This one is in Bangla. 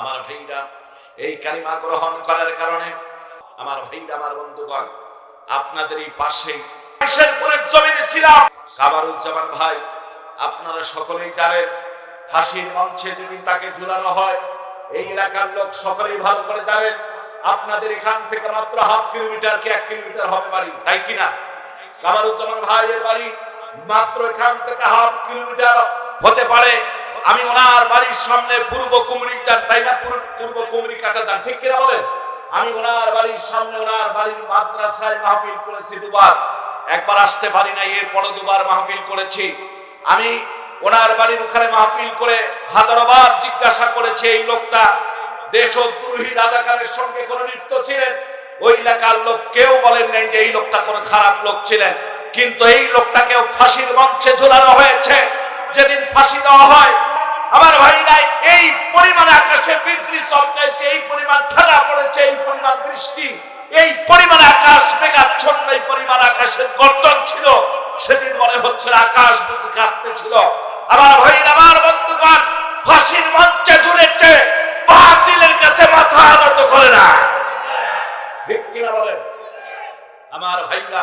আমার ভাইরা, এই কালিমা গ্রহণ করার কারণে আমার ভাইরা, আমার বন্ধুগণ, আপনাদের এই পাশে ভাই, আপনারা সকলেই মঞ্চে যেদিন তাকে হয়, এই এলাকার লোক সকলেই ভালো করে আপনাদের এখান থেকে মাত্র হাফ কিলোমিটার কি এক কিলোমিটার বাড়ি, তাই কিনা বাড়ি মাত্র এখান থেকে হাফ কিলোমিটার হতে পারে। আমি ওনার বাড়ির সামনে পূর্ব কুমরি যান, তাই না? পূর্ব- কুমরি কাটা যান, ঠিক কিনা বলেন? আমি ওনার বাড়ির সামনে ওনার বাড়ির মাদ্রাসায় মাহফিল করেছি দুবার। একবার আসতে পারি না এর এরপরও দুবার মাহফিল করেছি। আমি ওনার বাড়ির ওখানে মাহফিল করে হাজারোবার জিজ্ঞাসা করেছি, এই লোকটা দেশ দেশদ্রোহী রাজাকারের সঙ্গে কোন লিপ্ত ছিলেন? ওই এলাকার লোক কেউ বলেন নাই যে এই লোকটা কোনো খারাপ লোক ছিলেন। কিন্তু এই লোকটাকেও ফাঁসির মঞ্চে ঝোলানো হয়েছে। যেদিন ফাঁসি দেওয়া হয় আমার ভাইরা এই পরিমাণ আকাশে বিজলি চমকাইছে, এই পরিমাণ ধারা পড়েছে, এই পরিমাণ বৃষ্টি, এই পরিমাণ আকাশ মেঘাচ্ছন্ন, এই পরিমাণ আকাশের গর্তন ছিল। সেদিন মনে হচ্ছে আকাশ বুঝি কাঁদতেছিল আমার ভাই আমার বন্ধুগণ, ফাঁসির মঞ্চে জুড়েছে বাতিলের কাছে মাথা আনন্দ করে না। আমার ভাইরা